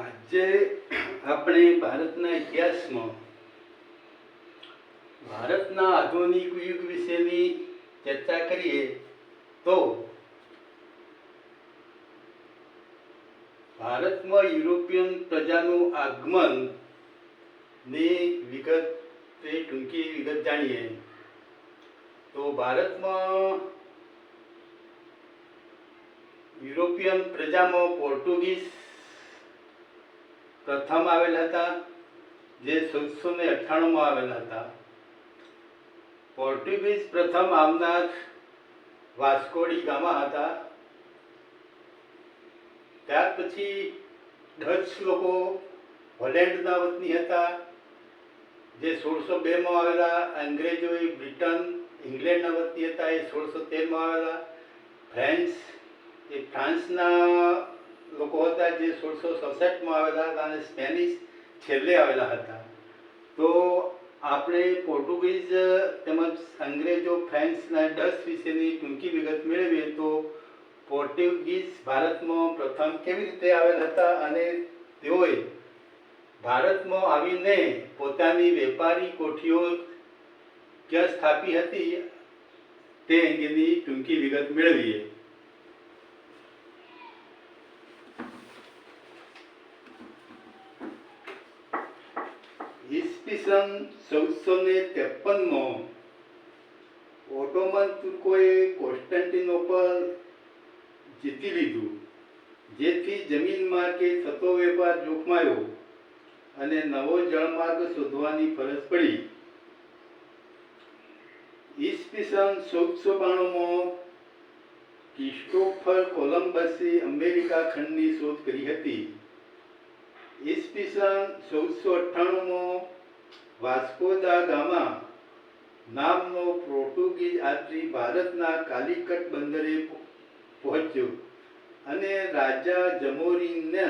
આજે આપણે ભારતના ઇતિહાસમાં ભારતના આધુનિક યુગ વિશેની ચર્ચા કરીએ તો ભારતમાં યુરોપિયન પ્રજાનું આગમનની વિગત તે ટૂંકી વિગત જાણીએ. તો ભારતમાં યુરોપિયન પ્રજામાં પોર્ટુગીઝ પ્રથમ આવેલા હતા, જે સોળસો ને અઠ્ઠાણુંમાં આવેલા હતા. પોર્ટુગીઝ પ્રથમ આવનાર વાસ્કોડી ગામા હતા. ત્યાર પછી ડચ લોકો હોલેન્ડના વતની હતા, જે સોળસો બેમાં આવેલા અંગ્રેજોએ બ્રિટન, ઇંગ્લેન્ડના વતની હતા, એ સોળસો તેરમાં આવેલા. ફ્રેન્ચ એ ફ્રાન્સના લોકો હતા જે સોળસો સડસઠમાં આવેલા હતા અને સ્પેનિશ છેલ્લે આવેલા હતા. તો આપણે પોર્ટુગીઝ તેમજ અંગ્રેજો ફ્રેન્ચના ડચ વિશેની ટૂંકી વિગત મેળવીએ તો પોર્ટુગીઝ ભારતમાં પ્રથમ કેવી રીતે આવેલા હતા અને તેઓએ ભારતમાં આવીને પોતાની વેપારી કોઠીઓ ક્યાં સ્થાપી હતી તે અંગેની ટૂંકી વિગત મેળવીએ. ઈસવીસન ચૌદસો ને ત્રેપનમાં. ઓટોમન તુર્કોએ કોન્સ્ટન્ટિનોપલ જીતી લીધું, જેથી જમીન માર્ગે થતો વેપાર જોખમાયો અને નવો જળમાર્ગ શોધવાની ફરજ પડી. ઈસવીસન ચૌદસો બાણુંમાં ક્રિસ્ટોફર કોલમ્બસે અમેરિકા ખંડની શોધ કરી હતી. ઈસવીસન ચૌદસો અઠ્ઠાણુંમાં વાસ્કો દા ગામા નામનો પોર્ટુગીઝ યાત્રી ભારતના કાલિકટ બંદરે પહોંચ્યો અને રાજા જમોરીને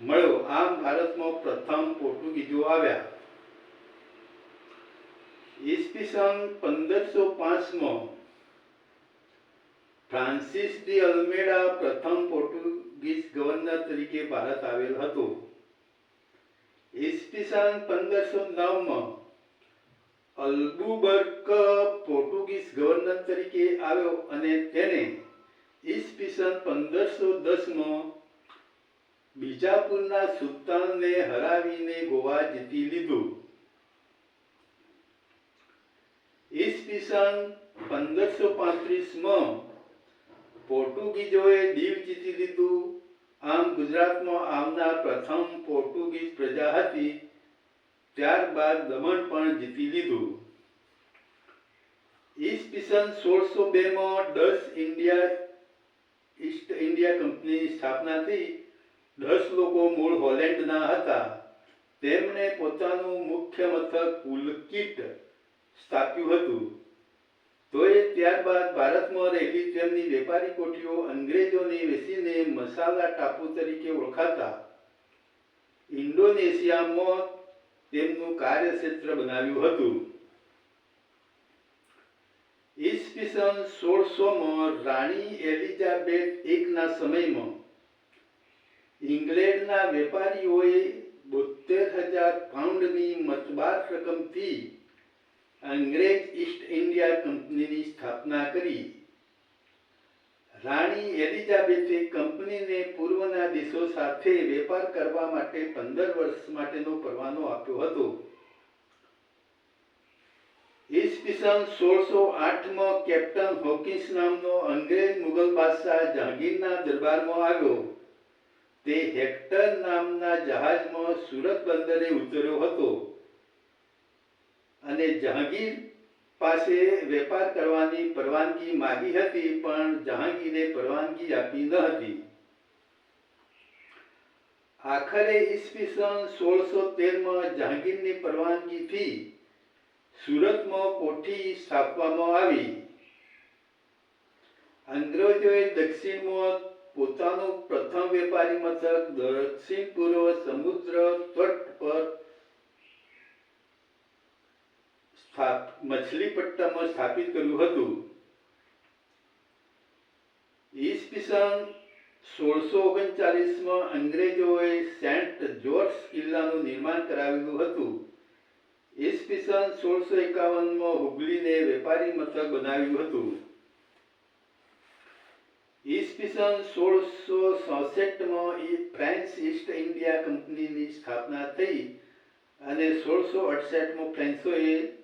મળ્યો. આમ ભારતમાં પ્રથમ પોર્ટુગીઝો આવ્યા. ઈસવીસન પંદરસો પાંચમાં ફ્રાન્સિસ ડી અલ્મેડા પ્રથમ પોર્ટુગીઝ ગવર્નર તરીકે ભારત આવેલ હતો. ઈસવીસન પંદરસો નવમાં અલ્બુબર્ક પોર્ટુગીઝ ગવર્નર તરીકે આવ્યો અને તેને ઈસવીસન પંદરસો દસમાં બીજાપુરના સુલતાનને હરાવીને ગોવા જીતી લીધું. ઈસવીસન પંદરસો પાંત્રીસમાં પોર્ટુગીઝોએ દીવ જીતી લીધું. આમ ગુજરાતમાં આવનાર પ્રથમ પોર્ટુગીઝ પ્રજા હતી, ત્યારબાદ દમણ પણ જીતી લીધું. ઈસવીસન સોળસો બેમાં ડચ ઇન્ડિયા ઈસ્ટ ઇન્ડિયા કંપનીની સ્થાપના થઈ. દસ લોકો મૂળ હોલેન્ડના હતા. તેમણે પોતાનું મુખ્ય મથક પુલકિટ સ્થાપ્યું હતું. તોય ત્યારબાદ ભારતમાં રહેલી તેમની વેપારી કોઠીઓ અંગ્રેજોને વેચીને મસાલા ટાપુ તરીકે ઓળખાતા. ઇન્ડોનેશિયામાં તેમનું કાર્યક્ષેત્ર બનાવ્યું હતું. ઈસવીસન સોળસોમાં રાણી એલિઝાબેથ એકના સમયમાં ઇંગ્લેન્ડના વેપારીઓએ બોતેર હજાર પાઉન્ડની મતબાર રકમથી અંગ્રેજ ઈસ્ટ ઇન્ડિયા કંપનીની સ્થાપના કરી. રાણી એલિઝાબેથે કંપનીને પૂર્વના દેશો સાથે વેપાર કરવા માટે પંદર વર્ષ માટેનો પરવાનો આપ્યો હતો. ઈસવીસન સોળસો આઠમાં કેપ્ટન હોકિન્સ નામનો અંગ્રેજ મુગલ બાદશાહ જહાંગીરના દરબારમાં આવ્યો. તે હેક્ટર નામના જહાજમાં સુરત બંદરે ઉતર્યો હતો. જહાંગીર પાસે વેપાર કરવાની પરવાનગી માગી હતી, પણ જહાંગીરે પરવાનગી આપી ન હતી. આખરે ઈસવીસન સોળસો તેરમાં જહાંગીરની પરવાનગીથી સુરતમાં કોઠી સ્થાપવામાં આવી. અંગ્રેજોએ દક્ષિણમાં પોતાનું પ્રથમ વેપારી મથક દક્ષિણ પૂર્વ સમુદ્ર તટ પર સ્થાપ મછલીપટ્ટમમાં સ્થાપિત કર્યું હતું. ઈસવીસન સોળસો ઓગણચાલીસમાં અંગ્રેજોએ સેન્ટ જોર્જ કિલ્લાનું નિર્માણ કરાવેલું હતું. ઈસવીસન સોળસો એકાવનમાં હુગલીને વેપારી મથક બનાવ્યું હતું. ઈસવીસન સોળસો ચોસઠમાં ફ્રેન્ચ ઈસ્ટ ઇન્ડિયા કંપનીની સ્થાપના થઈ અને સોળસો અડસઠમાં ફ્રેન્ચોએ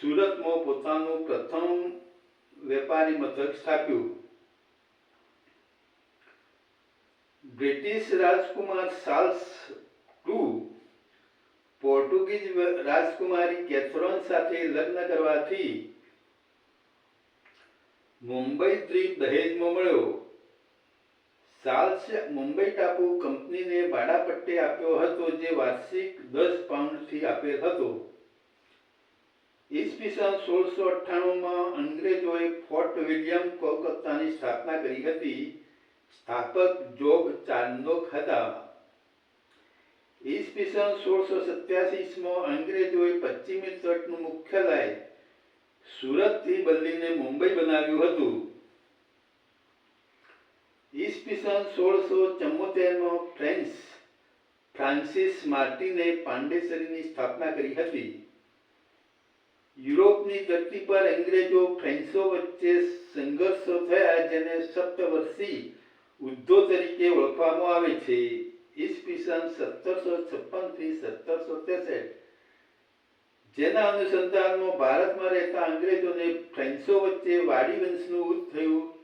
સુરતમાં પોતાનું પ્રથમ વેપારી મથક સ્થાપ્યું. બ્રિટિશ રાજકુમાર ચાર્લ્સ ટુ પોર્ટુગીઝ રાજકુમારી કેથરોન સાથે લગ્ન કરવાથી મુંબઈ દ્વીપ દહેજમાં મળ્યો. ચાર્લ્સે મુંબઈ ટાપુ કંપનીને ભાડાપટ્ટે આપ્યો હતો, જે વાર્ષિક દસ પાઉન્ડથી આપેલ હતો. ઈસવીસન સોળસો અઠ્ઠાણુંમાં અંગ્રેજોએ ફોર્ટ વિલિયમ કોલકાતાની સ્થાપના કરી હતી. સ્થાપક જોગ ચાંદોક હતા. ઈસવીસન સોળસો સત્યાસીસમાં અંગ્રેજોએ પશ્ચિમી તટનું મુખ્યાલય સુરતથી બદલીને મુંબઈ બનાવ્યું હતું. ઈસવીસન સોળસો ચુમ્મોતેરમાં ફ્રેન્ચ ફ્રાન્સિસ માર્ટિને પાંડેસરીની સ્થાપના કરી હતી. યુરોપની ધરતી પર અંગ્રેજો ફ્રેન્ચો વચ્ચે સંઘર્ષો થયા જેને સપ્તવર્ષી યુદ્ધો તરીકે ઓળખવામાં આવે છે. ઈસવીસન સત્તરસો છપ્પનથી સત્તરસો ત્રેસઠ. જેના અનુસંધાનમાં ભારતમાં રહેતા અંગ્રેજોને ફ્રેન્ચો વચ્ચે વાડી વંશનું યુદ્ધ થયું,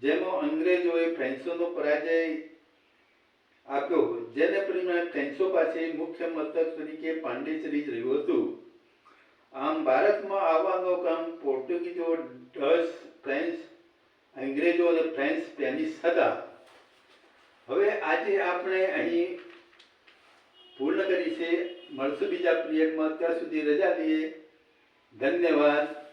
જેમાં અંગ્રેજોએ ફ્રેન્ચોનો પરાજય આપ્યો, જેને પરિણામે ફ્રેન્ચો પાસે મુખ્ય મથક તરીકે પાંડેસરી રહ્યું હતું. આમ ભારતમાં આવવાનો કામ પોર્ટુગીઝો, ડચ, ફ્રેન્ચ, અંગ્રેજો અને ફ્રેન્ચ સ્પેનિશ હતા. હવે આજે આપણે અહીં પૂર્ણ કરી છે. મળશું બીજા પિરિયડમાં. ત્યાં સુધી રજા લઈએ. ધન્યવાદ.